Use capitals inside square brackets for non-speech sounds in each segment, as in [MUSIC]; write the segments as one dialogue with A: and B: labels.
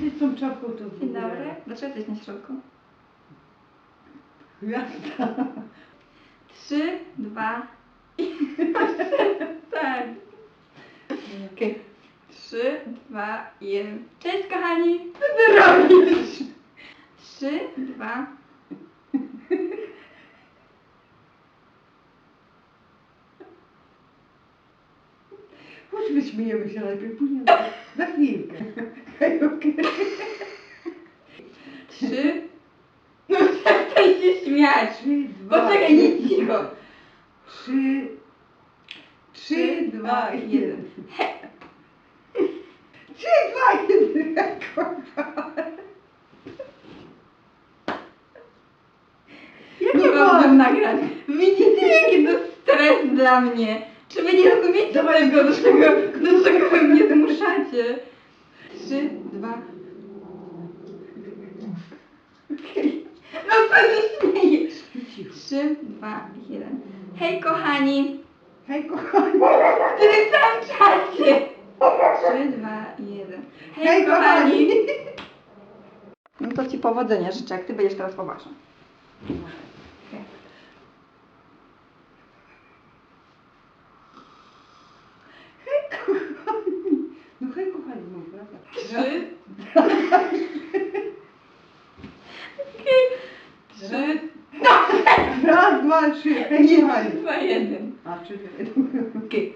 A: ty tą czapką to w
B: Dzień
A: ogóle?
B: dobry. Dlaczego jesteś na środku?
A: Gwiazda.
B: Trzy, dwa i... [LAUGHS] tak. Okej. Trzy, dwa, jeden. Cześć kochani! Co ty robisz? Trzy, dwa...
A: Chodź wyśmiejemy się najpierw, później na, chwilkę. Okej. [LAUGHS]
B: Trzy... No przestań się śmiać!
A: Trzy, dwa,
B: Poczekaj, nie cicho!
A: Trzy, trzy, dwa, jeden. Trzy, dwa, jeden. Kurwa. Jakie
B: Nie mogę
A: błąd?
B: nagrać. Widzicie, jaki to stres dla mnie? Rozumiecie tego, do czego, do czego mnie zmuszacie? Trzy, dwa... No co się śmiejesz? Trzy, dwa, jeden. Hej kochani!
A: Hej, kochani.
B: W tym samym czasie! Trzy, dwa, jeden. Hej,
A: Hej,
B: kochani!
A: kochani.
B: No to ci powodzenia życzę, jak ty będziesz teraz poważny. Okej.
A: Hej, kochani. No hej, kochani, no prawda?
B: Trzy. Trzy. No,
A: Raz, dwa, trzy. Hej,
B: nie,
A: kochani.
B: dwa, jeden.
A: A, trzy, jeden.
B: Okej.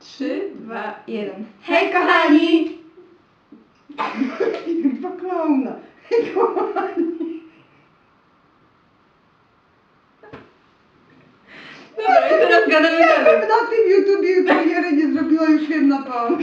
B: Trzy, dwa, jeden. Hej kochani!
A: Dwa klauna. Hej, kochani.
B: Dobra, i teraz gadamy dalej.
A: Na tym YouTubie premiery nie zrobiła już jedna pan.